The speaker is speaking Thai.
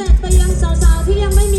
แศกไปยังสาวๆที่ยังไม่